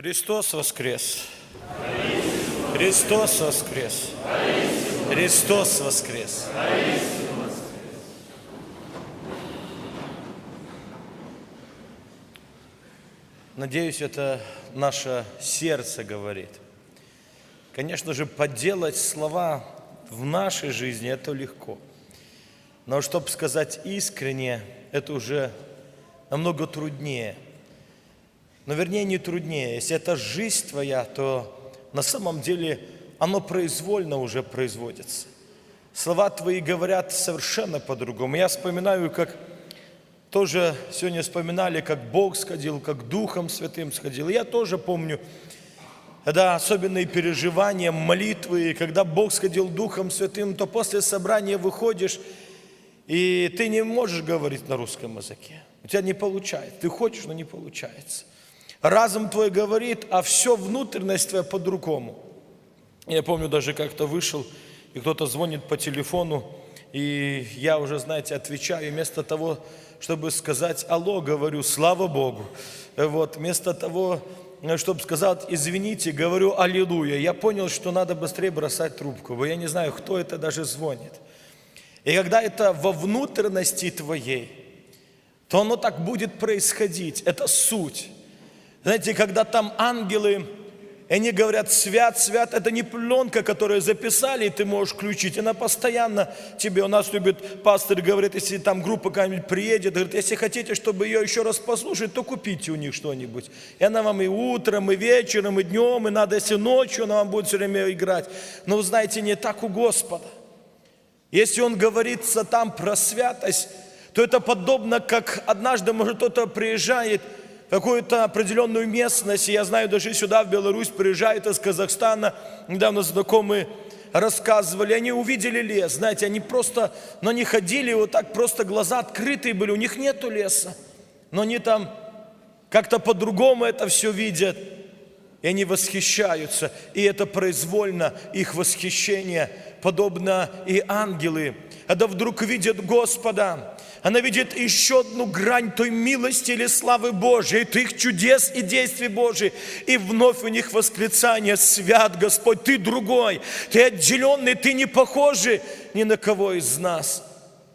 Христос воскрес! Христос воскрес! Христос воскрес! Надеюсь, это наше сердце говорит. Конечно же, подделать слова в нашей жизни – это легко. Но чтобы сказать искренне, это уже намного труднее. Но вернее не труднее. Если это жизнь твоя, то на самом деле оно произвольно уже производится. Слова твои говорят совершенно по-другому. Я вспоминаю, как тоже сегодня вспоминали, как Бог сходил, как Духом Святым сходил. Я тоже помню, когда особенные переживания, молитвы, и когда Бог сходил Духом Святым, то после собрания выходишь, и ты не можешь говорить на русском языке. У тебя не получается. Ты хочешь, но не получается. Разум твой говорит, а все внутренность твоя по-другому. Я помню, даже как-то вышел, и кто-то звонит по телефону, и я уже, знаете, отвечаю, вместо того, чтобы сказать «Алло», говорю «Слава Богу». Вот, вместо того, чтобы сказать «Извините», говорю «Аллилуйя». Я понял, что надо быстрее бросать трубку, бо я не знаю, кто это даже звонит. И когда это во внутренности твоей, то оно так будет происходить. Это суть. Знаете, когда там ангелы, они говорят, свят, свят, это не пленка, которую записали, и ты можешь включить. Она постоянно тебе, у нас любит пастор, говорит, если там группа какая-нибудь приедет, говорит, если хотите, чтобы ее еще раз послушать, то купите у них что-нибудь. И она вам и утром, и вечером, и днем, и надо, если ночью, она вам будет все время играть. Но вы знаете, не так у Господа. Если Он говорится там про святость, то это подобно, как однажды, может, кто-то приезжает какую-то определенную местность, и я знаю, даже сюда, в Беларусь, приезжают из Казахстана, недавно знакомые рассказывали, они увидели лес, знаете, они просто, но не ходили, вот так просто глаза открытые были, у них нету леса, но они там как-то по-другому это все видят, и они восхищаются, и это произвольно, их восхищение, подобно и ангелы, когда вдруг видят Господа, она видит еще одну грань той милости или славы Божьей, их чудес и действий Божьих. И вновь у них восклицание, свят Господь, ты другой, ты отделенный, ты не похожий ни на кого из нас.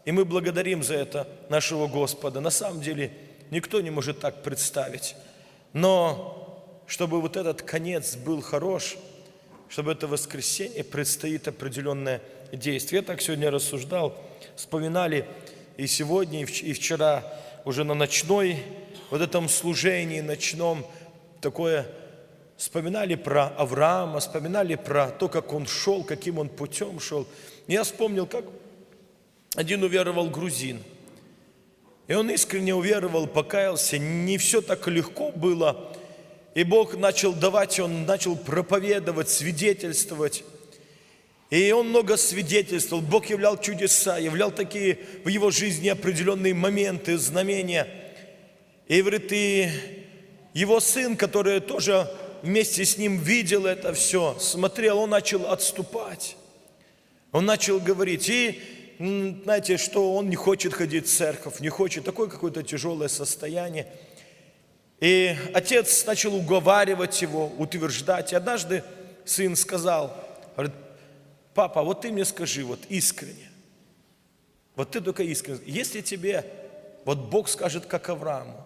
И мы благодарим за это нашего Господа. На самом деле никто не может так представить. Но чтобы вот этот конец был хорош, чтобы это воскресенье предстоит определенное действие. Я так сегодня рассуждал, вспоминали и сегодня, и вчера уже на ночной, вот этом служении ночном, такое вспоминали про Авраама, вспоминали про то, как он шел, каким он путем шел. Я вспомнил, как один уверовал грузин. И он искренне уверовал, покаялся. Не все так легко было. И Бог начал давать, он начал проповедовать, свидетельствовать. И он много свидетельствовал, Бог являл чудеса, являл такие в его жизни определенные моменты, знамения. И говорит, и его сын, который тоже вместе с ним видел это все, смотрел, он начал отступать. Он начал говорить, и знаете, что он не хочет ходить в церковь, не хочет, такое какое-то тяжелое состояние. И отец начал уговаривать его, утверждать. И однажды сын сказал, говорит, папа, вот ты мне скажи, вот искренне, вот ты только искренне, если тебе, вот Бог скажет, как Аврааму,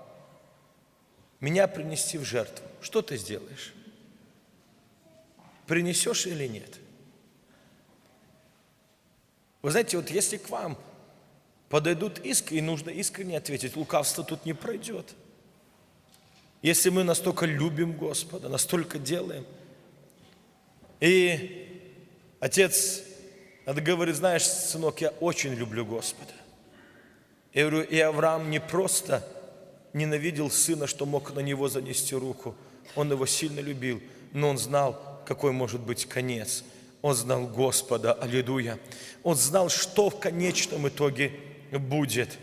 меня принести в жертву, что ты сделаешь? Принесешь или нет? Вы знаете, вот если к вам подойдут искренне, нужно искренне ответить, лукавство тут не пройдет. Если мы настолько любим Господа, настолько делаем. И Отец говорит, знаешь, сынок, я очень люблю Господа. Я говорю, и Авраам не просто ненавидел сына, что мог на него занести руку. Он его сильно любил, но он знал, какой может быть конец. Он знал Господа, аллилуйя. Он знал, что в конечном итоге будет,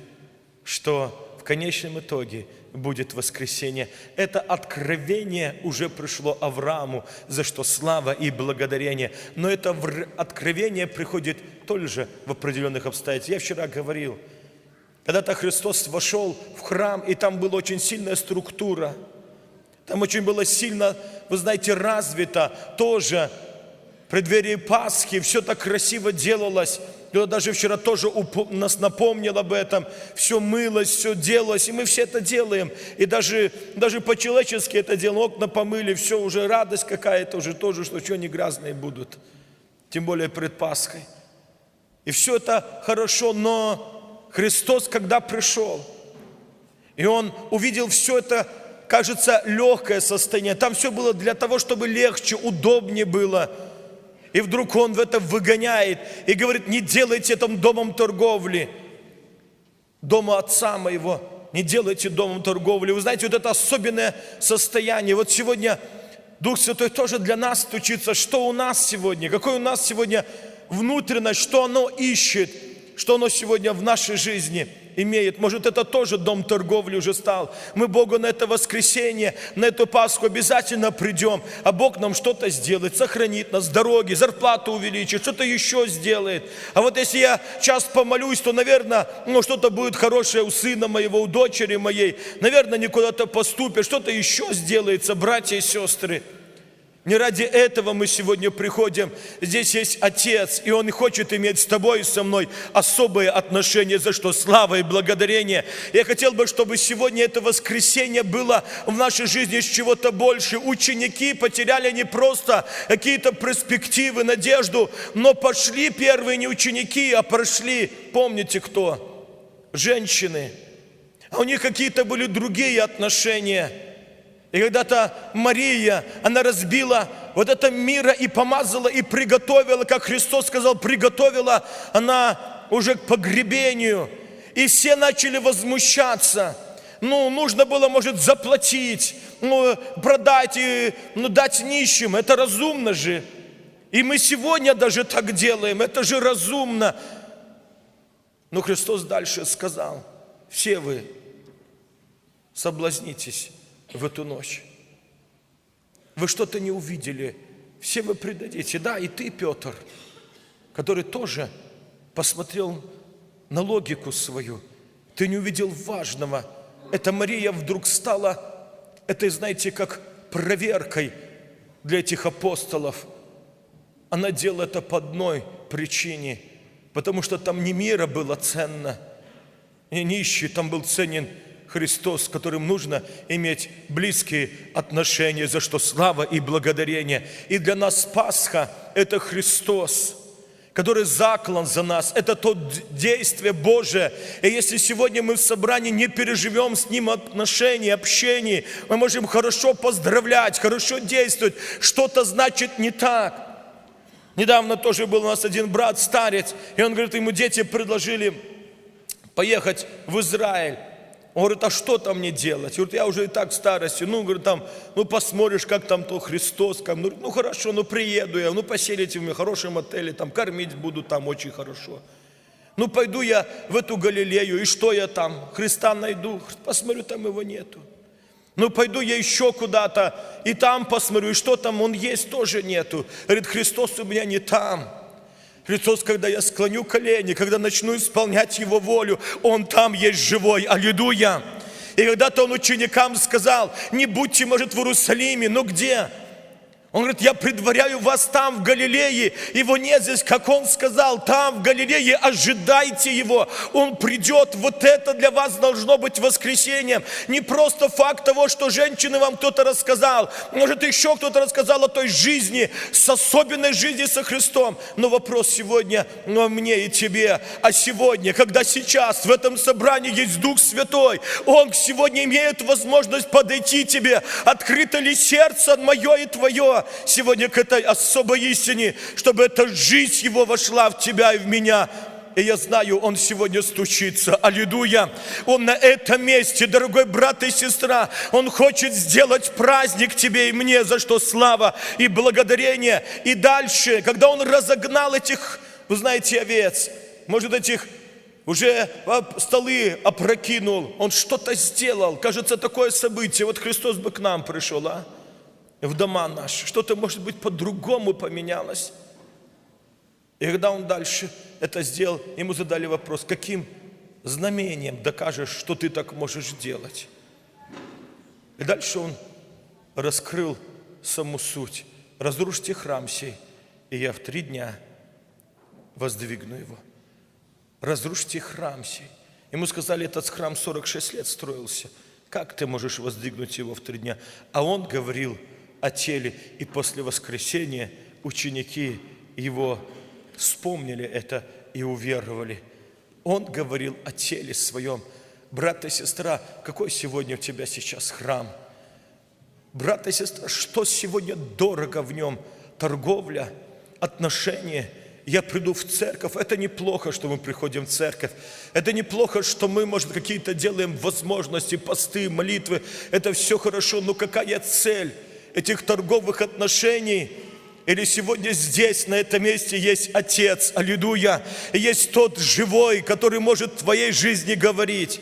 что в конечном итоге будет воскресение. Это откровение уже пришло Аврааму, за что слава и благодарение. Но это откровение приходит тоже в определенных обстоятельствах. Я вчера говорил, когда-то Христос вошел в храм, и там была очень сильная структура. Там очень было сильно, вы знаете, развито тоже в преддверии Пасхи, все так красиво делалось. И вот даже вчера тоже нас напомнил об этом. Все мылось, все делалось, и мы все это делаем. И даже, даже по-человечески это делаем. Окна помыли, все, уже радость какая-то уже тоже, что что они грязные будут. Тем более пред Пасхой. И все это хорошо, но Христос, когда пришел, и Он увидел все это, кажется, легкое состояние. Там все было для того, чтобы легче, удобнее было. И вдруг Он в это выгоняет и говорит, не делайте это домом торговли, дома отца моего, не делайте домом торговли. Вы знаете, вот это особенное состояние. Вот сегодня Дух Святой тоже для нас стучится, что у нас сегодня, какой у нас сегодня внутренность, что оно ищет, что оно сегодня в нашей жизни имеет. Может, это тоже дом торговли уже стал. Мы Богу на это воскресенье, на эту Пасху обязательно придем, а Бог нам что-то сделает, сохранит нас, дороги, зарплату увеличит, что-то еще сделает. А вот если я час помолюсь, то, наверное, ну, что-то будет хорошее у сына моего, у дочери моей. Наверное, не куда-то поступит, что-то еще сделается, братья и сестры. Не ради этого мы сегодня приходим. Здесь есть Отец, и Он хочет иметь с тобой и со мной особые отношения, за что слава и благодарение. Я хотел бы, чтобы сегодня это воскресенье было в нашей жизни с чего-то больше. Ученики потеряли не просто какие-то перспективы, надежду, но пошли первые не ученики, а прошли, помните кто? Женщины. А у них какие-то были другие отношения – и когда-то Мария, она разбила вот это мира и помазала, и приготовила, как Христос сказал, приготовила она уже к погребению. И все начали возмущаться. Ну, нужно было, может, заплатить, ну, продать и ну, дать нищим. Это разумно же. И мы сегодня даже так делаем. Это же разумно. Но Христос дальше сказал, все вы соблазнитесь в эту ночь. Вы что-то не увидели, все вы предадите. Да, и ты, Петр, который тоже посмотрел на логику свою. Ты не увидел важного. Эта Мария вдруг стала, это, знаете, как проверкой для этих апостолов. Она делала это по одной причине, потому что там не мира было ценно, и нищий там был ценен Христос, с которым нужно иметь близкие отношения, за что слава и благодарение. И для нас Пасха – это Христос, который заклан за нас. Это то действие Божие. И если сегодня мы в собрании не переживем с Ним отношения, общения, мы можем хорошо поздравлять, хорошо действовать, что-то значит не так. Недавно тоже был у нас один брат, старец, и он говорит, ему дети предложили поехать в Израиль. Он говорит, а что там мне делать? Говорит, я уже и так в старости. Ну, говорит, там, ну посмотришь, как там то Христос. Как, ну, ну хорошо, ну приеду я, ну поселите в в хорошем отеле, там кормить буду там очень хорошо. Ну пойду я в эту Галилею, и что я там? Христа найду, посмотрю, там его нету. Ну пойду я еще куда-то, и там посмотрю, и что там, он есть, тоже нету. Говорит, Христос у меня не там. Христос, когда я склоню колени, когда начну исполнять Его волю, Он там есть живой. Аллилуйя. И когда-то Он ученикам сказал, не будьте, может, в Иерусалиме, но где? Он говорит, я предваряю вас там, в Галилее. Его нет здесь, как он сказал, там, в Галилее, ожидайте его. Он придет. Вот это для вас должно быть воскресением. Не просто факт того, что женщины вам кто-то рассказал. Может, еще кто-то рассказал о той жизни, с особенной жизни со Христом. Но вопрос сегодня но мне и тебе. А сегодня, когда сейчас в этом собрании есть Дух Святой, Он сегодня имеет возможность подойти тебе. Открыто ли сердце мое и твое? Сегодня к этой особой истине, чтобы эта жизнь Его вошла в тебя и в меня. И я знаю, Он сегодня стучится. Аллилуйя. Он на этом месте, дорогой брат и сестра. Он хочет сделать праздник тебе и мне, за что слава и благодарение. И дальше, когда Он разогнал этих, вы знаете, овец, может, этих уже столы опрокинул, Он что-то сделал. Кажется, такое событие. Вот Христос бы к нам пришел, а? В дома наши. Что-то, может быть, по-другому поменялось. И когда он дальше это сделал, ему задали вопрос, каким знамением докажешь, что ты так можешь делать? И дальше он раскрыл саму суть. Разрушьте храм сей, и я в три дня воздвигну его. Разрушьте храм сей. Ему сказали, этот храм 46 лет строился. Как ты можешь воздвигнуть его в три дня? А он говорил о теле, и после воскресения ученики его вспомнили это и уверовали. Он говорил о теле своем. Брат и сестра, какой сегодня у тебя сейчас храм? Брат и сестра, что сегодня дорого в нем? Торговля, отношения – я приду в церковь. Это неплохо, что мы приходим в церковь. Это неплохо, что мы, может, какие-то делаем возможности, посты, молитвы. Это все хорошо, но какая цель этих торговых отношений? Или сегодня здесь, на этом месте, есть Отец, аллилуйя, и есть тот живой, который может в твоей жизни говорить.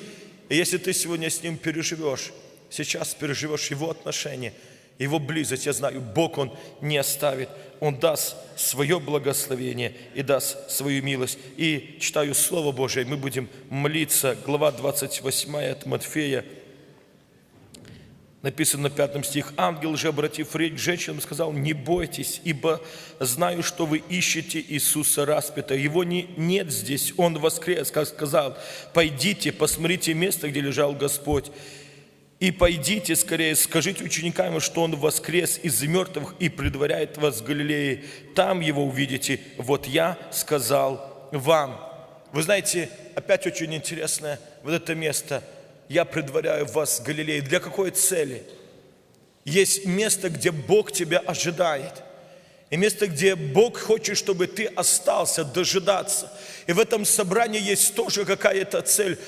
И если ты сегодня с Ним переживешь, сейчас переживешь Его отношения – его близость, я знаю, Бог Он не оставит. Он даст свое благословение и даст свою милость. И читаю Слово Божие, мы будем молиться. Глава 28 от Матфея, написано на пятом стих. «Ангел же, обратив речь к женщинам, сказал, не бойтесь, ибо знаю, что вы ищете Иисуса распятого. Его не, нет здесь, Он воскрес, как сказал. Пойдите, посмотрите место, где лежал Господь». И пойдите скорее, скажите ученикам, что Он воскрес из мертвых и предваряет вас в Галилее. Там Его увидите. Вот я сказал вам. Вы знаете, опять очень интересное вот это место. Я предваряю вас в Галилее. Для какой цели? Есть место, где Бог тебя ожидает – и место, где Бог хочет, чтобы ты остался, дожидаться. И в этом собрании есть тоже какая-то цель,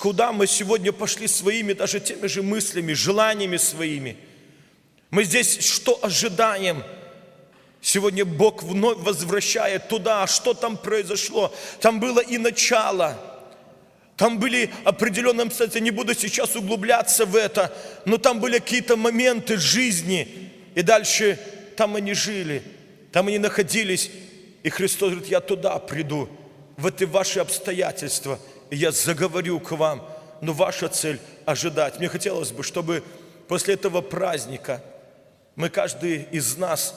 куда мы сегодня пошли своими, даже теми же мыслями, желаниями своими. Мы здесь что ожидаем? Сегодня Бог вновь возвращает туда, что там произошло. Там было и начало. Там были определенные обстоятельства, не буду сейчас углубляться в это, но там были какие-то моменты жизни. И дальше там они жили. Там они находились, и Христос говорит, я туда приду, в эти ваши обстоятельства, и я заговорю к вам. Но ваша цель – ожидать. Мне хотелось бы, чтобы после этого праздника мы, каждый из нас,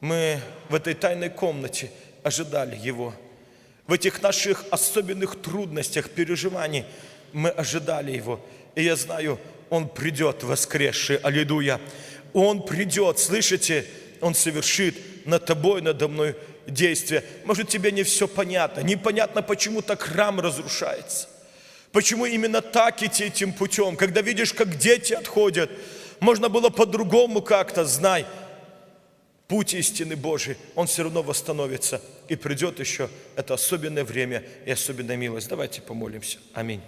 мы в этой тайной комнате ожидали Его. В этих наших особенных трудностях, переживаний мы ожидали Его. И я знаю, Он придет воскресший, аллилуйя. Он придет, слышите, Он совершит над тобой, надо мной действие. Может, тебе не все понятно. Непонятно, почему так храм разрушается. Почему именно так идти этим путем? Когда видишь, как дети отходят, можно было по-другому как-то, знай, путь истины Божий, он все равно восстановится. И придет еще это особенное время и особенная милость. Давайте помолимся. Аминь.